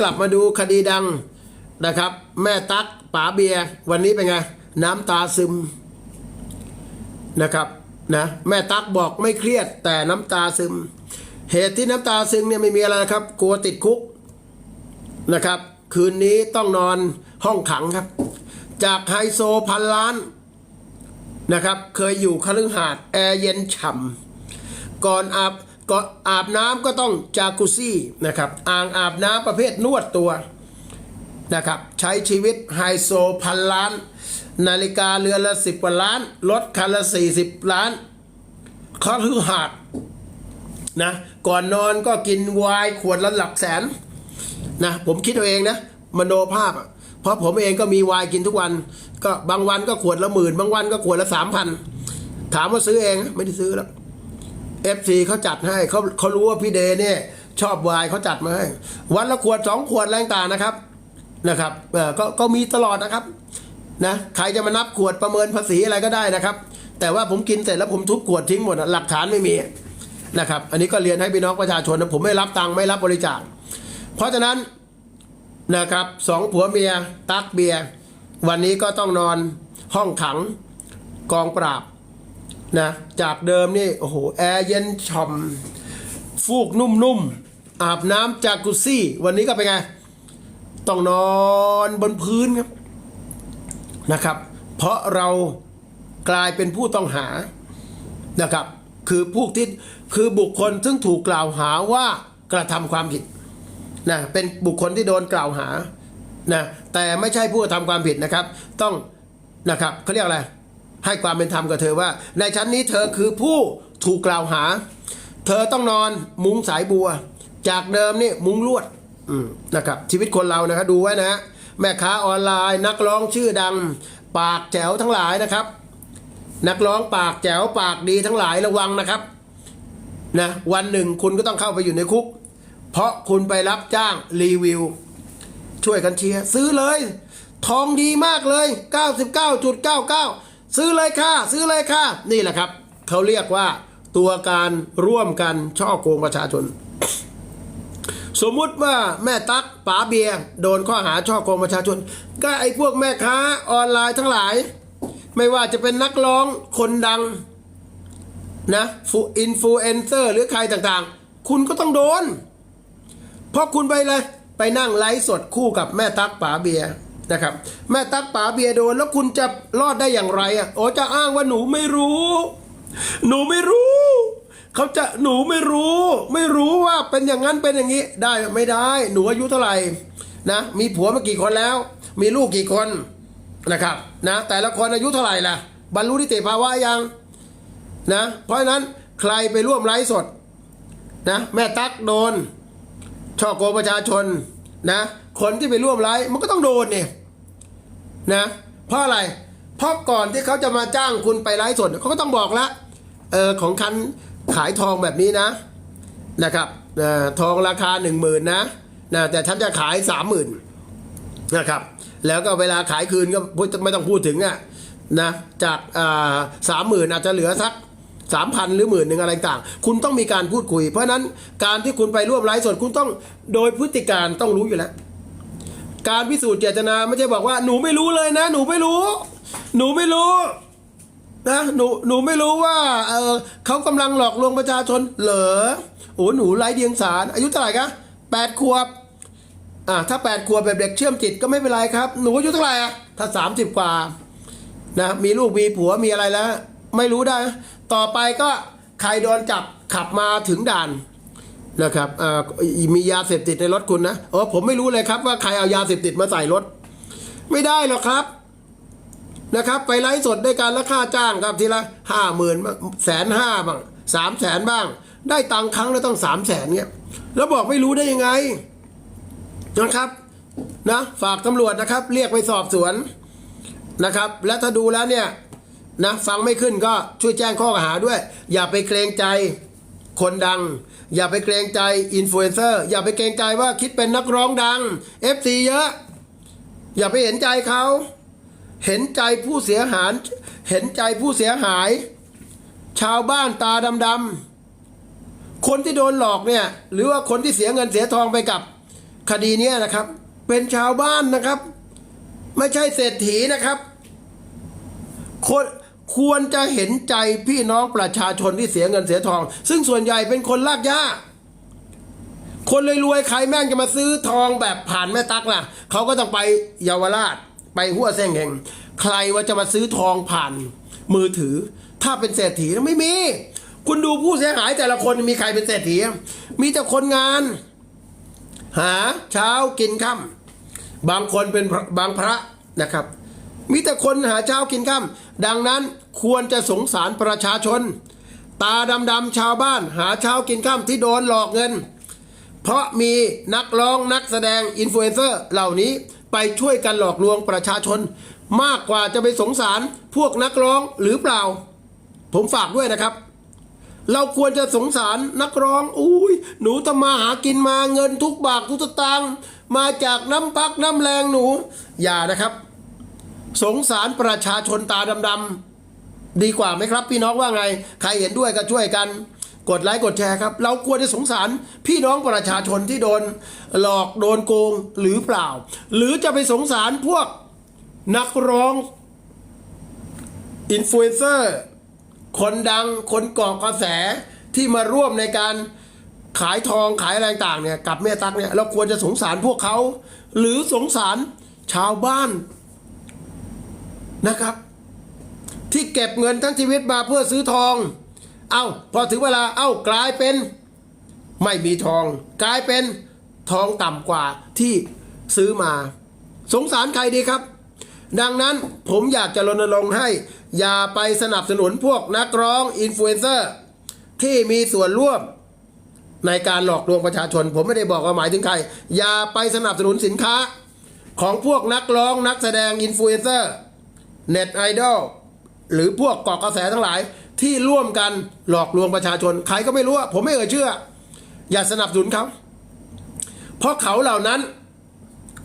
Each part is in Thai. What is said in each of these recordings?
กลับมาดูคดีดังนะครับ แม่ตั๊กป๋าเบียร์วันนี้เป็นไง น้ำตาซึมนะครับนะแม่ตั๊กบอกไม่เครียดแต่น้ำตาซึม เหตุที่น้ำตาซึมเนี่ยไม่มีอะไรนะครับ กลัวติดคุกนะครับ คืนนี้ต้องนอนห้องขังครับ จากไฮโซพันล้านนะครับ เคยอยู่คฤหาสน์แอร์เย็นฉ่ำก่อนอาบ ก่อาบน้ำก็ต้องจากุซี่นะครับอ่างอาบน้ำประเภทนวดตัวนะครับใช้ชีวิตไฮโซพันล้าน นาฬิกาเรือนละสิบกว่าล้านรถคันละสี่สิบล้านเขาถือหาดนะก่อนนอนก็กินวน์ขวดละหลักแสนนะผมคิดเอาเองนะมโนภาพอะเพราะผมเองก็มีวน์กินทุกวัน ก็บางวันก็ขวดละหมื่น บางวันก็ขวดละสามพันถามว่าซื้อเองไม่ได้ซื้อแล้ว เอฟซีเขาจัดให้เขาเขารู้ว่าพี่เดย์เนี่ย ชอบวายเขาจัดมาให้ วันละขวดสองขวดแรงต่างนะครับนะครับเออก็ก็มีตลอดนะครับนะใครจะมานับขวดประเมินภาษีอะไรก็ได้นะครับ แต่ว่าผมกินเสร็จแล้วผมทุบขวดทิ้งหมดหลักฐานไม่มีนะครับ อันนี้ก็เรียนให้พี่น้องประชาชนนะผมไม่รับตังค์ไม่รับบริจาคเพราะฉะนั้นนะครับสองผัวเมียตักเบียร์วันนี้ก็ต้องนอนห้องขังกองปราบ นะจากเดิมนี่โอ้โหแอร์เย็นฉ่ำฟูกนุ่มๆอาบน้ำจากกุซี่ วันนี้ก็เป็นไง ต้องนอนบนพื้นครับนะครับ เพราะเรากลายเป็นผู้ต้องหานะครับ คือผู้ที่คือบุคคลซึ่งถูกกล่าวหาว่ากระทำความผิดนะเป็นบุคคลที่โดนกล่าวหานะแต่ไม่ใช่ผู้กระทำความผิดนะครับ ต้องนะครับเขาเรียกอะไร ให้ความเป็นธรรมกับเธอว่า ในชั้นนี้เธอคือผู้ถูกกล่าวหา เธอต้องนอนมุ้งสายบัว จากเดิมนี่มุ้งลวดนะครับชีวิตคนเรานะครับดูไว้นะฮะแม่ค้าออนไลน์ นักร้องชื่อดัง ปากแจ๋วทั้งหลายนะครับ นักร้องปากแจ๋วปากดีทั้งหลายระวังนะครับนะวันหนึ่งคุณก็ต้องเข้าไปอยู่ในคุก เพราะคุณไปรับจ้างรีวิว ช่วยกันเชียร์ซื้อเลย ทองดีมากเลย 99.99 ซื้อเลยค่ะ ซื้อเลยค่ะ นี่แหละครับเขาเรียกว่าตัวการร่วมกันช่อโกงประชาชน สมมุติว่าแม่ตั๊กป๋าเบียร์โดนข้อหาช่อโกงประชาชน ก็ไอ้พวกแม่ค้าออนไลน์ทั้งหลาย ไม่ว่าจะเป็นนักร้องคนดังนะฟูอินฟลูเอนเซอร์หรือใครต่างๆ คุณก็ต้องโดน เพราะคุณไปเลย ไปนั่งไลฟ์สดคู่กับแม่ตั๊กป๋าเบียร์ นะครับ แม่ตั๊กป๋าเบียโดนแล้วคุณจะรอดได้อย่างไรอะโอ้จะอ้างว่าหนูไม่รู้ หนูไม่รู้เขาจะหนูไม่รู้ ไม่รู้ว่าเป็นอย่างนั้นเป็นอย่างนี้ ได้ไม่ได้ หนูอายุเท่าไหร่นะมีผัวมากี่คนแล้ว มีลูกกี่คนนะครับนะแต่ละคนอายุเท่าไหร่ล่ะ บรรลุนิติภาวะยังนะเพราะฉะนั้นใครไปร่วมไลฟ์สดนะแม่ตั๊กโดนช่อโกงประชาชนนะคนที่ไปร่วมไลฟ์มันก็ต้องโดนเนี่ย นะ เพราะอะไรเพราะก่อนที่เขาจะมาจ้างคุณไปไลฟ์สดเขาก็ต้องบอกละเออของคันขายทองแบบนี้นะนะครับออทองราคาหนึ่งหมื่นนะนะแต่ฉันจะขายสามหมื่นนะครับแล้วก็เวลาขายคืนก็ไม่ต้องพูดถึงอะนะจากสามหมื่นอาจจะเหลือสักสามพันหรือหมื่นหนึ่งอะไรต่าง คุณต้องมีการพูดคุย เพราะฉะนั้นการที่คุณไปร่วมไลฟ์สดคุณต้องโดยพฤติการต้องรู้อยู่แล้ว การพิสูจน์เจตนาไม่ใช่บอกว่าหนูไม่รู้เลยนะ หนูไม่รู้ หนูไม่รู้นะหนูหนูไม่รู้ว่าเออเขากำลังหลอกลวงประชาชนเหรอโอ้หนูไร้เดียงสาร อายุเท่าไหร่คะแปดขวบอ่าถ้าแปดขวบแบบเด็กเชื่อมจิตก็ไม่เป็นไรครับ หนูอายุเท่าไหร่อะถ้าสามสิบกว่านะมีลูกมีผัวมีอะไรแล้ว ไม่รู้ได้นะต่อไปก็ใครโดนจับขับมาถึงด่าน นะครับอ่ามียาเสพติดในรถคุณนะเออผมไม่รู้เลยครับว่าใครเอายาเสพติดมาใส่รถ ไม่ได้หรอกครับนะครับ ไปไลฟ์สดด้วยกันแล้วค่าจ้างครับทีละห้าหมื่นแสนห้าบ้างสามแสนบ้าง ได้ตังค์ครั้งละต้องสามแสนเนี้ยแล้วบอกไม่รู้ได้ยังไงนะครับนะฝากตำรวจนะครับ เรียกไปสอบสวนนะครับ และถ้าดูแล้วเนี่ยนะฟังไม่ขึ้นก็ช่วยแจ้งข้อกล่าวหาด้วย อย่าไปเกรงใจ คนดัง อย่าไปเกรงใจอินฟลูเอนเซอร์อย่าไปเกรงใจว่าคิดเป็นนักร้องดัง FC เยอะ อย่าไปเห็นใจเขา เห็นใจผู้เสียหายเห็นใจผู้เสียหาย ชาวบ้านตาดำๆคนที่โดนหลอกเนี่ย หรือว่าคนที่เสียเงินเสียทองไปกับคดีนี้นะครับ เป็นชาวบ้านนะครับ ไม่ใช่เศรษฐีนะครับ คน ควรจะเห็นใจพี่น้องประชาชนที่เสียเงินเสียทอง ซึ่งส่วนใหญ่เป็นคนลากย่าคนรวยๆใครแม่งจะมาซื้อทองแบบผ่านแม่ตักล่ะเขาก็ต้องไปเยาวราช ไปหัวเส้งเองใครว่าจะมาซื้อทองผ่านมือถือ ถ้าเป็นเศรษฐีไม่มี คุณดูผู้เสียหายแต่ละคนมีใครเป็นเศรษฐี มีแต่คนงาน หาเช้ากินค่ำบางคนเป็นบางพระนะครับ มีแต่คนหาเช้ากินค่ำ ดังนั้นควรจะสงสารประชาชน ตาดำๆชาวบ้านหาเช้ากินค่ำที่โดนหลอกเงิน เพราะมีนักร้องนักแสดงอินฟลูเอนเซอร์เหล่านี้ไปช่วยกันหลอกลวงประชาชน มากกว่าจะไปสงสารพวกนักร้องหรือเปล่า ผมฝากด้วยนะครับ เราควรจะสงสารนักร้องอุ้ยหนูทำมาหากินมาเงินทุกบาททุกสตางค์มาจากน้ำพักน้ำแรงหนู อย่านะครับ สงสารประชาชนตาดำๆดีกว่าไหมครับ พี่น้องว่าไง ใครเห็นด้วยก็ช่วยกัน กดไลค์กดแชร์ครับ เราควรจะสงสารพี่น้องประชาชนที่โดน หลอกโดนโกงหรือเปล่า หรือจะไปสงสารพวกนักร้องอินฟลูเอนเซอร์คนดังคนก่อกระแสที่มาร่วมในการขายทองขายอะไรต่างเนี่ยกับแม่ตักเนี่ยเราควรจะสงสารพวกเขา หรือสงสารชาวบ้าน นะครับ ที่เก็บเงินทั้งชีวิตมาเพื่อซื้อทอง เอา้าพอถึงเวลาเอ้ากลายเป็น ไม่มีทอง กลายเป็นทองต่ำกว่าที่ซื้อมา สงสารใครดีครับ ดังนั้นผมอยากจะรณรงค์ให้ อย่าไปสนับสนุนพวกนักร้องอินฟลูเอนเซอร์ที่มีส่วนร่วมในการหลอกลวงประชาชน ผมไม่ได้บอกว่าหมายถึงใคร อย่าไปสนับสนุนสินค้า ของพวกนักร้องนักแสดงอินฟลูเอนเซอร์ เน็ตไอดอลหรือพวกเกาะกระแสทั้งหลายที่ร่วมกันหลอกลวงประชาชน ใครก็ไม่รู้ผมไม่เอ่ยเชื่อ อย่าสนับสนุนเขา เพราะเขาเหล่านั้น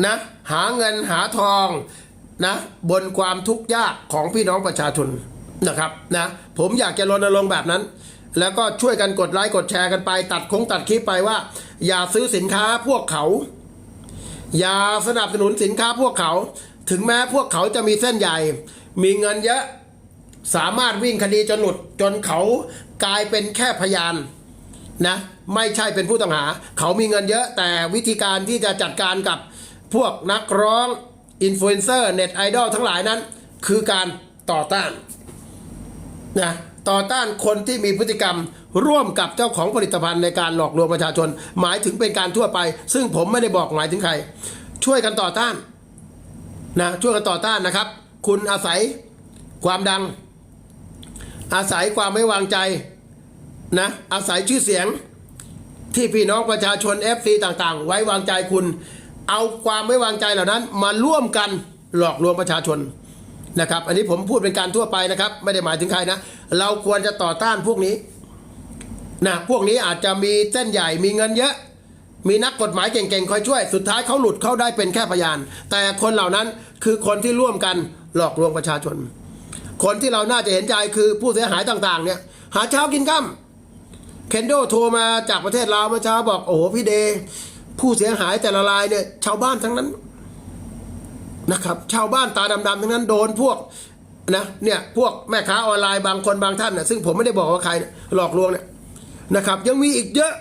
นะหาเงินหาทองนะบนความทุกข์ยากของพี่น้องประชาชนนะครับนะผมอยากจะรณรงค์แบบนั้น แล้วก็ช่วยกันกดไลค์กดแชร์กันไป ตัดคงตัดคลิปไปว่า อย่าซื้อสินค้าพวกเขา อย่าสนับสนุนสินค้าพวกเขา ถึงแม้พวกเขาจะมีเส้นใหญ่ มีเงินเยอะ สามารถวิ่งคดีจนหลุดจนเขากลายเป็นแค่พยานนะไม่ใช่เป็นผู้ต้องหา เขามีเงินเยอะแต่วิธีการที่จะจัดการกับพวกนักร้องอินฟลูเอนเซอร์เน็ตไอดอลทั้งหลายนั้น คือการต่อต้านนะต่อต้านคนที่มีพฤติกรรมร่วมกับเจ้าของผลิตภัณฑ์ในการหลอกลวงประชาชน หมายถึงเป็นการทั่วไป ซึ่งผมไม่ได้บอกหมายถึงใคร ช่วยกันต่อต้าน นะช่วยกันต่อต้านนะครับ คุณอาศัยความดัง อาศัยความไม่วางใจนะอาศัยชื่อเสียงที่พี่น้องประชาชน FC ต่างๆ ไว้วางใจคุณ เอาความไม่วางใจเหล่านั้น มาร่วมกันหลอกลวงประชาชนนะครับ อันนี้ผมพูดเป็นการทั่วไปนะครับ ไม่ได้หมายถึงใครนะ เราควรจะต่อต้านพวกนี้นะพวกนี้อาจจะมีเส้นใหญ่มีเงินเยอะ มีนักกฎหมายเก่งๆ คอยช่วย สุดท้ายเขาหลุดเขาได้เป็นแค่พยาน แต่คนเหล่านั้นคือคนที่ร่วมกันหลอกลวงประชาชน คนที่เราน่าจะเห็นใจคือผู้เสียหายต่างๆ เนี่ย หาเช้ากินค่ำเคนโดโทรมาจากประเทศลาวเมื่อเช้าบอกโอ้โหพี่เดย์ผู้เสียหายแต่ละรายเนี่ยชาวบ้านทั้งนั้นนะครับ ชาวบ้านตาดำๆทั้งนั้นโดนพวกนะเนี่ยพวกแม่ค้าออนไลน์บางคนบางท่านนะซึ่งผมไม่ได้บอกว่าใครหลอกลวงเนี่ยนะครับ ยังมีอีกเยอะ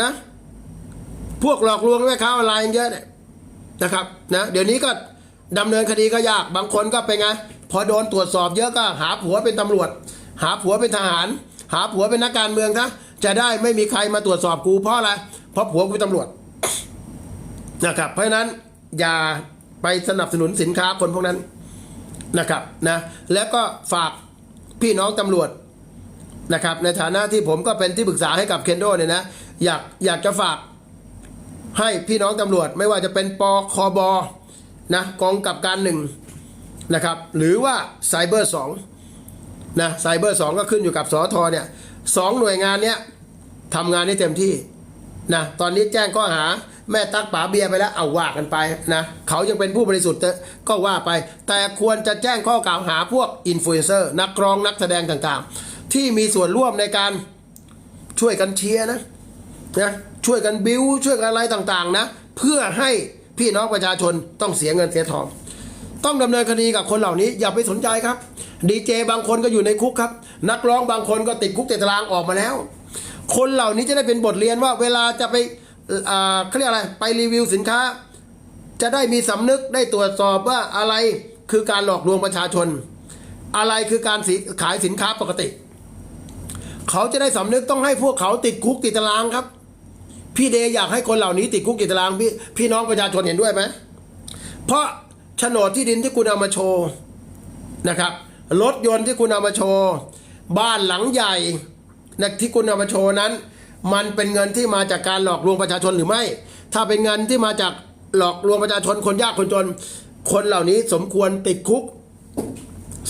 นะ พวกหลอกลวงแม่ค้าออนไลน์เยอะเนี่ยนะครับนะเดี๋ยวนี้ก็ดำเนินคดีก็ยากบางคนก็เป็นไงพอโดนตรวจสอบเยอะก็หาผัวเป็นตำรวจ หาผัวเป็นทหาร หาผัวเป็นนักการเมืองนะจะได้ไม่มีใครมาตรวจสอบกูเพราะอะไรเพราะผัวกูเป็นตำรวจนะครับเพราะฉะนั้นอย่าไปสนับสนุนสินค้าคนพวกนั้นนะครับนะแล้วก็ฝากพี่น้องตำรวจ นะครับในฐานะที่ผมก็เป็นที่ปรึกษาให้กับเคนโดเนี่ยนะอยากอยากจะฝากให้พี่น้องตำรวจไม่ว่าจะเป็นปคบนะกองกับการหนึ่งนะครับหรือว่าไซเบอร์สองนะไซเบอร์สองก็ขึ้นอยู่กับสอทอเนี่ยสองหน่วยงานเนี้ยทำงานให้เต็มที่นะตอนนี้แจ้งข้อหาแม่ตักป๋าเบียไปแล้วเอาว่ากันไปนะเขายังเป็นผู้บริสุทธิ์ก็ว่าไป แต่ควรจะแจ้งข้อกล่าวหาพวกอินฟลูเอนเซอร์นักร้องนักแสดงต่างๆ ที่มีส่วนร่วมในการช่วยกันเชียร์นะนะช่วยกันบิวช่วยกันอะไรต่างๆนะ เพื่อให้พี่น้องประชาชนต้องเสียเงินเสียทอง ต้องดำเนินคดีกับคนเหล่านี้อย่าไปสนใจครับ ดีเจบางคนก็อยู่ในคุกครับ นักร้องบางคนก็ติดคุกติดตารางออกมาแล้ว คนเหล่านี้จะได้เป็นบทเรียนว่าเวลาจะไปเขาเรียกอะไรไปรีวิวสินค้า จะได้มีสำนึกได้ตรวจสอบว่าอะไรคือการหลอกลวงประชาชน อะไรคือการสิขายสินค้าปกติ เขาจะได้สำนึกต้องให้พวกเขาติดคุกติดตารางครับ พี่เดอยากให้คนเหล่านี้ติดคุกติดตารางพี่พี่น้องประชาชนเห็นด้วยไหมเพราะโฉนดที่ดินที่คุณเอามาโชว์นะครับรถยนต์ที่คุณเอามาโชว์ บ้านหลังใหญ่นะที่คุณเอามาโชว์นั้น มันเป็นเงินที่มาจากการหลอกลวงประชาชนหรือไม่ ถ้าเป็นเงินที่มาจากหลอกลวงประชาชนคนยากคนจน คนเหล่านี้สมควรติดคุก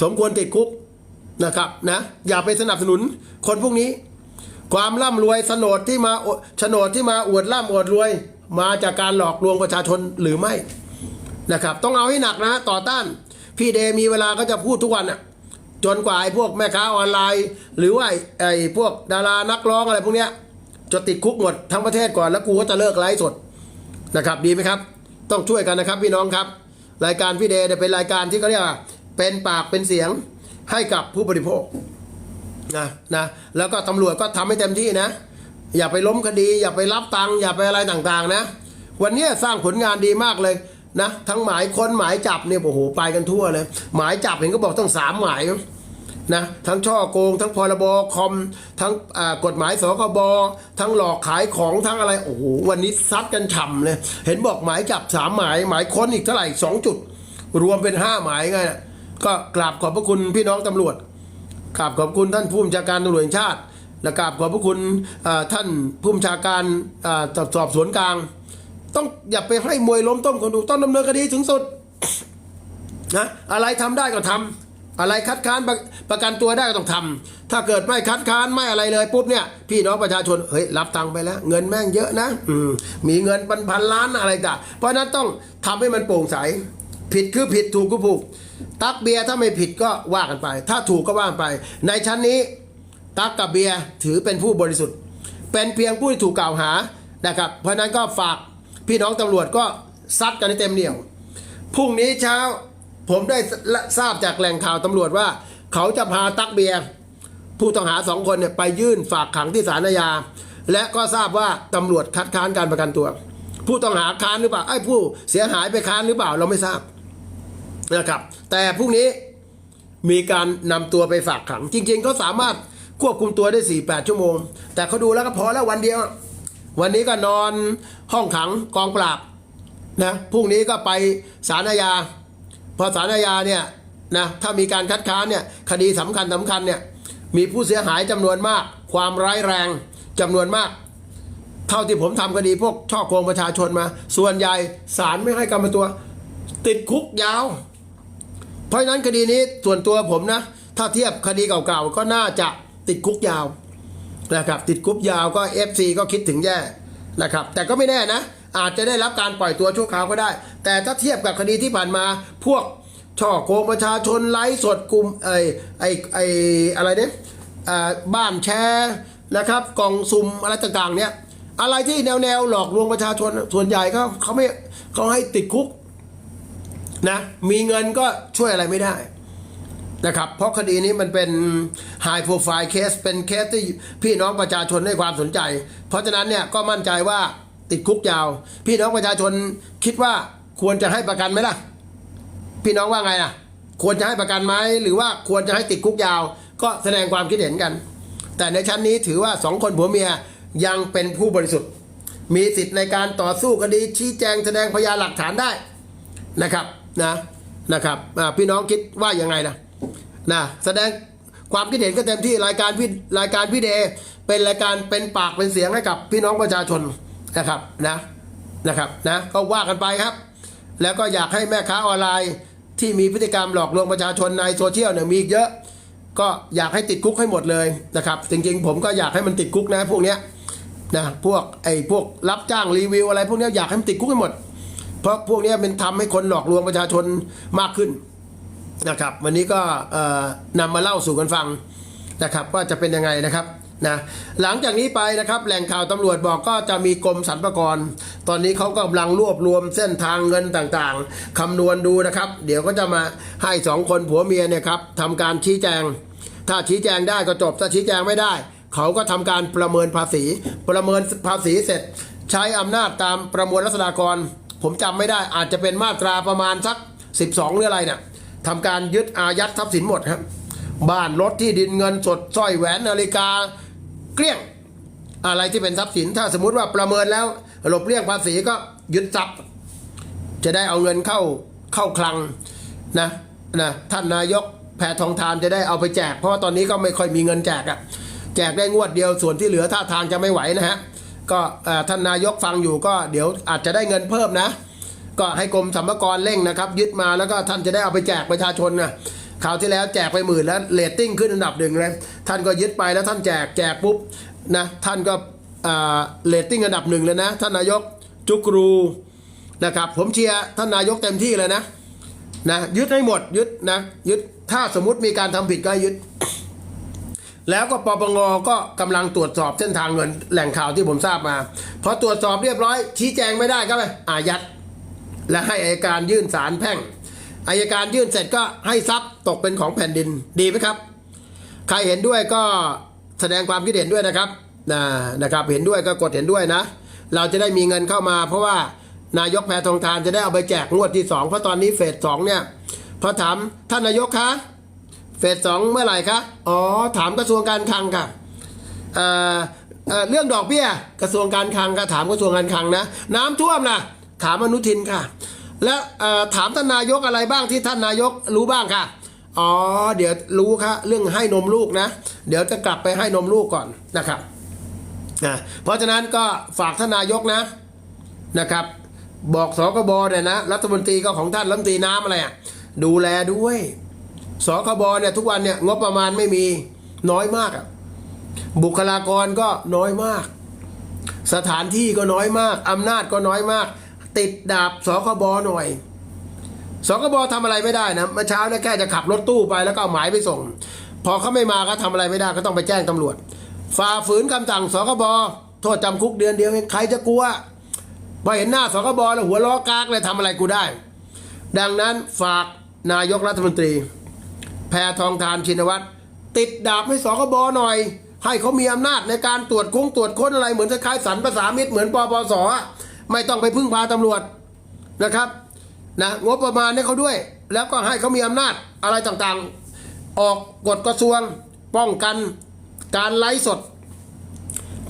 สมควรติดคุก นะครับนะอย่าไปสนับสนุนคนพวกนี้ ความร่ำรวยโฉนดที่มาโฉนดที่มาอวดร่ำอวดรวย มาจากการหลอกลวงประชาชนหรือไม่นะครับ ต้องเอาให้หนักนะต่อต้าน พี่เดมีเวลาก็จะพูดทุกวันอะจนกว่าไอ้พวกแม่ค้าออนไลน์ หรือว่าไอ้ไอ้พวกดารานักร้องอะไรพวกเนี้ยจะติดคุกหมดทั้งประเทศก่อนแล้วกูก็จะเลิกไลฟ์สดนะครับ ดีไหมครับ ต้องช่วยกันนะครับพี่น้องครับ รายการพี่เดเนี่ยเป็นรายการที่เขาเรียกว่าเป็นปากเป็นเสียง ให้กับผู้บริโภคนะนะแล้วก็ตำรวจก็ทำให้เต็มที่นะ อย่าไปล้มคดี อย่าไปรับตังค์อย่าไปอะไรต่างๆ นะ วันนี้สร้างผลงานดีมากเลยนะทั้งหมายค้นหมายจับเนี่ยโอ้โหไปกันทั่วเลยหมายจับเห็นก็บอกต้องสามหมายนะทั้งช่อโกง ทั้งพรบคอม ทั้งกฎหมายสกบทั้งหลอกขายของทั้งอะไรโอ้โหวันนี้ซัดกันฉ่ำเลยเห็นบอกหมายจับสามหมายหมายค้นอีกเท่าไหร่สองจุด รวมเป็นห้าหมายไง ก็กราบขอบพระคุณพี่น้องตำรวจกราบขอบคุณท่านผู้บัญชาการตำรวจแห่งชาติ และกราบขอบพระคุณท่านผู้บัญชาการอ่าสอบสวนกลาง ต้องอย่าไปให้มวยล้มต้มคนดูต้องดำเนินคดีถึงสุดนะอะไรทำได้ก็ทำอะไรคัดค้านประประกันตัวได้ก็ต้องทำถ้าเกิดไม่คัดค้านไม่อะไรเลยปุ๊บเนี่ย พี่น้องประชาชนเฮ้ยรับตังไปแล้ว เงินแม่งเยอะนะอืมมีเงินพันพันล้านอะไรต่างเพราะฉะนั้นต้องทำให้มันโปร่งใส ผิดคือผิดถูกก็ถูก ตักเบียร์ถ้าไม่ผิดก็ว่ากันไป ถ้าถูกก็ว่ากันไป ในชั้นนี้ตักกับเบียร์ถือเป็นผู้บริสุทธิ์ เป็นเพียงผู้ที่ถูกกล่าวหานะครับ เพราะฉะนั้นก็ฝากพี่น้องตำรวจก็ซัดกันให้เต็มเหนี่ยวพรุ่งนี้เช้าผมได้ทราบจากแหล่งข่าวตำรวจว่า เขาจะพาตักเบียร์ผู้ต้องหาสองคนเนี่ยไปยื่นฝากขังที่ศาลอาญาและก็ทราบว่าตำรวจคัดค้านการประกันตัว ผู้ต้องหาค้านหรือเปล่าไอ้ผู้เสียหายไปค้านหรือเปล่าเราไม่ทราบ นะครับ แต่พรุ่งนี้มีการนำตัวไปฝากขัง จริงๆเขาสามารถควบคุมตัวได้ 48 ชั่วโมง แต่เขาดูแล้วก็พอแล้ววันเดียว วันนี้ก็นอนห้องขังกองปราบนะพรุ่งนี้ก็ไปศาลอาญาพอศาลอาญาเนี่ยนะถ้ามีการคัดค้านเนี่ยคดีสำคัญสำคัญเนี่ยมีผู้เสียหายจำนวนมาก ความร้ายแรงจำนวนมาก เท่าที่ผมทำคดีพวกช่อโกงประชาชนมา ส่วนใหญ่ศาลไม่ให้กรระกันตัว ติดคุกยาว เพราะฉะนั้นคดีนี้ส่วนตัวผมนะ ถ้าเทียบคดีเก่าๆก็น่าจะติดคุกยาวนะครับติดคุกยาวก็ FC ก็คิดถึงแย่นะครับแต่ก็ไม่แน่นะ อาจจะได้รับการปล่อยตัวชั่วคราวก็ได้ แต่ถ้าเทียบกับคดีที่ผ่านมาพวกช่อโกงประชาชนไลฟ์สดกลุ่มไอ้ไอ้ไอ้อะไรเนี่ยบ้านแชร์นะครับกล่องซุ่มอะไรต่างๆเนี่ยอะไรที่แนวๆหลอกลวงประชาชนส่วนใหญ่เขาเขาไม่เขาให้ติดคุก นะมีเงินก็ช่วยอะไรไม่ได้นะครับเพราะคดีนี้มันเป็น High Profile Case เป็นเคสที่พี่น้องประชาชนให้ความสนใจ เพราะฉะนั้นเนี่ยก็มั่นใจว่าติดคุกยาว พี่น้องประชาชนคิดว่าควรจะให้ประกันไหมล่ะ พี่น้องว่าไงล่ะ ควรจะให้ประกันไหมหรือว่าควรจะให้ติดคุกยาว ก็แสดงความคิดเห็นกัน แต่ในชั้นนี้ถือว่าสองคนผัวเมียยังเป็นผู้บริสุทธิ์ มีสิทธิ์ในการต่อสู้คดีชี้แจงแสดงพยานหลักฐานได้นะครับ นะนะครับพี่น้องคิดว่ายังไงนะนะแสดงความคิดเห็นก็เต็มที่รายการพี่รายการพี่เดเป็นรายการเป็นปากเป็นเสียงให้กับพี่น้องประชาชนนะครับนะนะครับนะก็ว่ากันไปครับ แล้วก็อยากให้แม่ค้าออนไลน์ที่มีพฤติกรรมหลอกลวงประชาชนในโซเชียลเนี่ยมีเยอะ ก็อยากให้ติดคุกให้หมดเลยนะครับ จริงๆ ผมก็อยากให้มันติดคุกนะพวกเนี้ยนะพวกไอ้พวกรับจ้างรีวิวอะไรพวกเนี้ยอยากให้มันติดคุกให้หมด เพราะพวกนี้เป็นทำให้คนหลอกลวงประชาชนมากขึ้นนะครับ วันนี้ก็เอ่อนำมาเล่าสู่กันฟังนะครับว่าจะเป็นยังไงนะครับนะหลังจากนี้ไปนะครับแหล่งข่าวตำรวจบอกก็จะมีกรมสรรพากร ตอนนี้เขากำลังรวบรวมเส้นทางเงินต่างๆคำนวณดูนะครับ เดี๋ยวก็จะมาให้สองคนผัวเมียเนี่ยครับทำการชี้แจง ถ้าชี้แจงได้ก็จบถ้าชี้แจงไม่ได้ เขาก็ทำการประเมินภาษี ประเมินภาษีเสร็จ ใช้อำนาจตามประมวลรัษฎากร ผมจำไม่ได้อาจจะเป็นมาตราประมาณสัก 12 หรืออะไรเนี่ยทำการยึดอายัดทรัพย์สินหมดครับบ้านรถที่ดินเงินสดสร้อยแหวนนาฬิกาเกลี้ยงอะไรที่เป็นทรัพย์สิน ถ้าสมมุติว่าประเมินแล้วหลบเลี่ยงภาษีก็ยึดทรัพย์ จะได้เอาเงินเข้าเข้าคลังนะนะท่านนายกแพทองทานจะได้เอาไปแจก เพราะว่าตอนนี้ก็ไม่ค่อยมีเงินแจกอะแจกได้งวดเดียวส่วนที่เหลือท่าทางจะไม่ไหวนะฮะ ก็ท่านนายกฟังอยู่ก็เดี๋ยวอาจจะได้เงินเพิ่มนะ ก็ให้กรมสรรพากรเร่งนะครับ ยึดมาแล้วก็ท่านจะได้เอาไปแจกประชาชนนะคราวที่แล้วแจกไปหมื่นแล้วเรตติ้งขึ้นอันดับหนึ่งเลยท่านก็ยึดไปแล้วท่านแจกแจกปุ๊บนะท่านก็เรตติ้งอันดับหนึ่งเลยนะ ท่านนายกจุกรูนะครับผมเชียร์ท่านนายกเต็มที่เลยนะนะยึดให้หมดยึดนะยึดถ้าสมมติมีการทำผิดก็ยึด แล้วก็ปปงก็กำลังตรวจสอบเส้นทางเงินแหล่งข่าวที่ผมทราบมาพอตรวจสอบเรียบร้อย ชี้แจงไม่ได้ก็ไปอายัด และให้อายการยื่นสารแพ่งอายการยื่นเสร็จก็ให้ทรัพย์ตกเป็นของแผ่นดินดีไหมครับ ใครเห็นด้วยก็แสดงความคิดเห็นด้วยนะครับนะนะครับ เห็นด้วยก็กดเห็นด้วยนะ เราจะได้มีเงินเข้ามา เพราะว่านายกแพทองทานจะได้เอาไปแจกงวดที่สองเพราะตอนนี้เฟสสองเนี่ยพอถามท่านนายกคะ เฟสสองเมื่อไหร่คะ อ๋อ ถามกระทรวงการคลังค่ะเอ่อเอ่อเรื่องดอกเบี้ยกระทรวงการคลังก็ถามกระทรวงการคลังนะ น้ำท่วมนะถามอนุทินค่ะ และเอ่อถามท่านนายกอะไรบ้างที่ท่านนายกรู้บ้างค่ะ อ๋อ เดี๋ยวรู้ครับเรื่องให้นมลูกนะ เดี๋ยวจะกลับไปให้นมลูกก่อนนะครับนะเพราะฉะนั้นก็ฝากท่านนายกนะนะครับ บอกสกบเนี่ยนะรัฐมนตรีก็ของท่านรัฐมนตรีน้ำอะไรอะดูแลด้วย สคบเนี่ยทุกวันเนี่ยงบประมาณไม่มีน้อยมากอะบุคลากรก็น้อยมาก สถานที่ก็น้อยมากอำนาจก็น้อยมาก ติดดาบสคบหน่อยสกบทำอะไรไม่ได้นะเมื่อเช้าเนี่ยแค่จะขับรถตู้ไปแล้วก็เอาหมายไปส่ง พอเขาไม่มาก็ทำอะไรไม่ได้ก็ต้องไปแจ้งตำรวจ ฝ่าฝืนคำสั่งสกบโทษจำคุกเดือนเดียวเองใครจะกลัวพอเห็นหน้าสกบแล้วหัวล้อกากเลยทำอะไรกูได้ ดังนั้นฝากนายกรัฐมนตรี แพทองทานชินวัตรติดดาบให้สกบหน่อย ให้เขามีอำนาจในการตรวจคุ้งตรวจค้นอะไรเหมือนคล้ายสันประสามิตรเหมือนปปสอะไม่ต้องไปพึ่งพาตำรวจนะครับนะงบประมาณให้เขาด้วย แล้วก็ให้เขามีอำนาจอะไรต่างๆ ออกกฎกระทรวงป้องกันการไลฟ์สด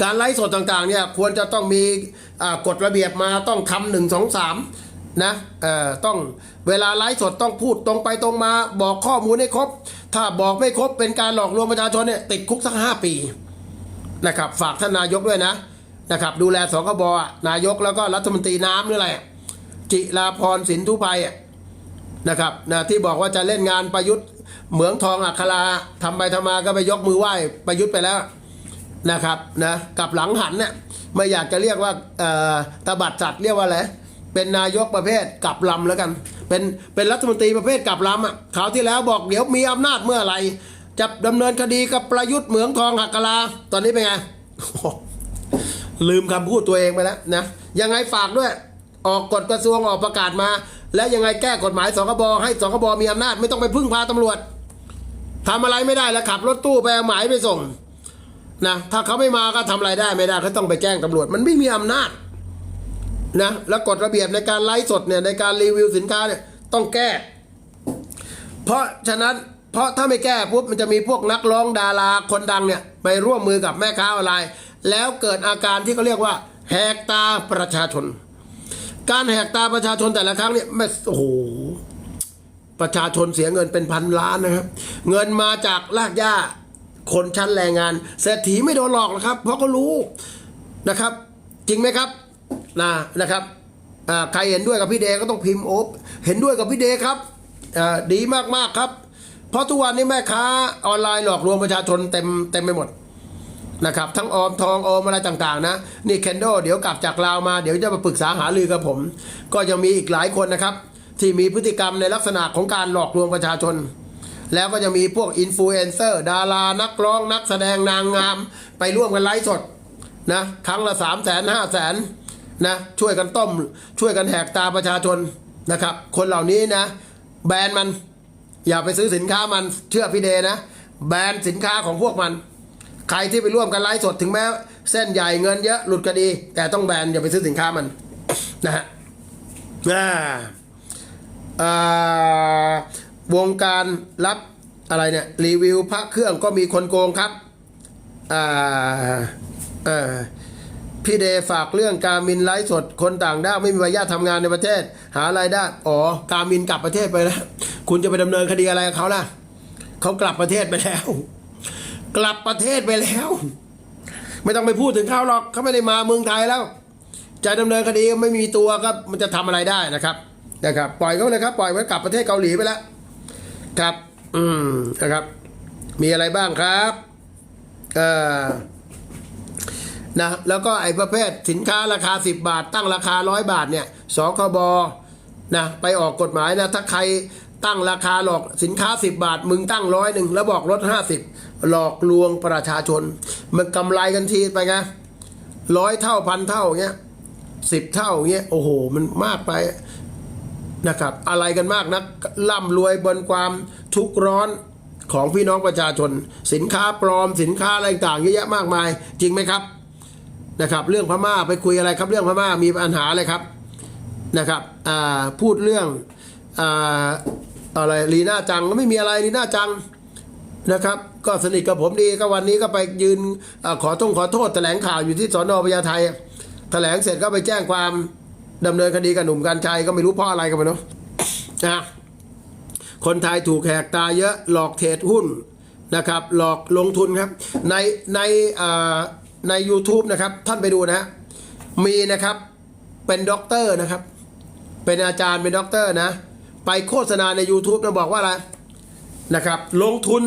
การไลฟ์สดต่างๆเนี่ยควรจะต้องมีกฎระเบียบมาต้องทำหนึ่งสองสาม นะเอ่อต้องเวลาไลฟ์สดต้องพูดตรงไปตรงมา บอกข้อมูลให้ครบ ถ้าบอกไม่ครบเป็นการหลอกลวงประชาชนเนี่ยติดคุกสักห้าปีนะครับ ฝากท่านนายกด้วยนะนะครับ ดูแลสคบอนายกแล้วก็รัฐมนตรีน้ำหรืออะไรอะจิราพรสินทุภัยนะครับนะที่บอกว่าจะเล่นงานประยุทธ์เหมืองทองอัคราทำไปทำมาก็ไปยกมือไหว้ประยุทธ์ไปแล้วนะครับนะกับหลังหันเนี่ยไม่อยากจะเรียกว่าเอ่อตบัดสัตว์เรียกว่าอะไร เป็นนายกประเภทกลับลำแล้วกัน เป็นเป็นรัฐมนตรีประเภทกลับลำอะคราวที่แล้วบอกเดี๋ยวมีอำนาจเมื่อไหร่จะดำเนินคดีกับประยุทธ์เหมืองทองหักกะลา ตอนนี้เป็นไง ลืมคำพูดตัวเองไปแล้วนะยังไงฝากด้วย ออกกฎกระทรวงออกประกาศมา แล้วยังไงแก้กฎหมายสคบให้สคบมีอำนาจไม่ต้องไปพึ่งพาตำรวจทำอะไรไม่ได้แล้วขับรถตู้ไปเอาหมายไปส่งนะถ้าเขาไม่มาก็ทำอะไรได้ไม่ได้เขาต้องไปแจ้งตำรวจ มันไม่มีอำนาจ นะแล้วกฎระเบียบในการไลฟ์สดเนี่ยในการรีวิวสินค้าเนี่ยต้องแก้ เพราะฉะนั้นเพราะถ้าไม่แก้ปุ๊บมันจะมีพวกนักร้องดาราคนดังเนี่ยไปร่วมมือกับแม่ค้าออนไลน์ แล้วเกิดอาการที่เขาเรียกว่า แหกตาประชาชน การแหกตาประชาชนแต่ละครั้งเนี่ยไม่โอ้โหประชาชนเสียเงินเป็นพันล้านนะครับ เงินมาจากลากหญ้าคนชั้นแรงงานเศรษฐีไม่โดนหลอกหรอกครับ เพราะเขารู้นะครับ จริงไหมครับ นะนะครับใครเห็นด้วยกับพี่เดก็ต้องพิมพ์โอบเห็นด้วยกับพี่เดครับอ่าดีมากๆครับ เพราะทุกวันนี้แม่ค้าออนไลน์หลอกลวงประชาชนเต็มเต็มไปหมดนะครับทั้งออมทองออมอะไรต่างๆนะนี่เคนโดเดี๋ยวกลับจากลาวมาเดี๋ยวจะมาปรึกษาหารือกับผม ก็ยังมีอีกหลายคนนะครับ ที่มีพฤติกรรมในลักษณะของการหลอกลวงประชาชน แล้วก็จะมีพวกอินฟลูเอนเซอร์ดารานักร้องนักแสดงนางงาม ไปร่วมกันไลฟ์สดนะครั้งละสามแสนห้าแสน นะช่วยกันต้ม ช่วยกันแหกตาประชาชนนะครับ คนเหล่านี้นะ แบนมัน อย่าไปซื้อสินค้ามันเชื่อพี่เดนะ แบนสินค้าของพวกมัน ใครที่ไปร่วมกันไลฟ์สดถึงแม้ เส้นใหญ่เงินเยอะหลุดก็ดี แต่ต้องแบนอย่าไปซื้อสินค้ามันนะฮะอ่าอ่าวงการรับอะไรเนี่ยรีวิวพระเครื่องก็มีคนโกงครับอ่าอ่า พี่เดฝากเรื่องการมินไลฟ์สดคนต่างด้าวไม่มีใบญาตทำงานในประเทศ หารายได้อ๋อการมินกลับประเทศไปแล้ว คุณจะไปดำเนินคดีอะไรกับเขาล่ะเขากลับประเทศไปแล้ว กลับประเทศไปแล้ว ไม่ต้องไปพูดถึงเขาหรอกเขาไม่ได้มาเมืองไทยแล้วจะดำเนินคดีไม่มีตัวก็มันจะทำอะไรได้นะครับนะครับ ปล่อยเขาเลยครับ ปล่อยไว้กลับประเทศเกาหลีไปแล้วครับ อืมนะครับ มีอะไรบ้างครับเอ่อ นะแล้วก็ไอ้ประเภทสินค้าราคา 10 บาท ตั้งราคาร้อยบาทเนี่ยสคบนะไปออกกฎหมายนะถ้าใครตั้งราคาหลอกสินค้า 10 บาท มึงตั้งร้อยหนึ่งแล้วบอกลด50 หลอกลวงประชาชน มันกำไรกันทีไปไงร้อยเท่าพันเท่าเงี้ยสิบเท่าเงี้ยโอ้โห มันมากไปนะครับ อะไรกันมากนักร่ำรวยบนความทุกข์ร้อนของพี่น้องประชาชน สินค้าปลอมสินค้าอะไรต่างๆเยอะแยะมากมาย จริงไหมครับ นะครับ เรื่องพม่าไปคุยอะไรครับ เรื่องพม่ามีปัญหาอะไรครับนะครับพูดเรื่องออะไรลีน่าจังก็ไม่มีอะไรลีน่าจังนะครับ ก็สนิทกับผมดีก็วันนี้ก็ไปยืนอขอโทษขอโทษแถลงข่าวอยู่ที่สอนอพญาไทแถลงเสร็จก็ไปแจ้งความดำเนินคดีกับหนุ่มกัญชัยก็ไม่รู้เพราะอะไรกันไม่รู้นะคนไทยถูกแหกตาเยอะหลอกเทรดหุ้นนะครับ หลอกลงทุนครับ ในใน ใน YouTube นะครับท่านไปดูนะฮะมีนะครับเป็นด็อกเตอร์นะครับ เป็นอาจารย์เป็นด็อกเตอร์นะ ไปโฆษณาใน YouTube นะบอกว่าอะไรนะครับ ลงทุน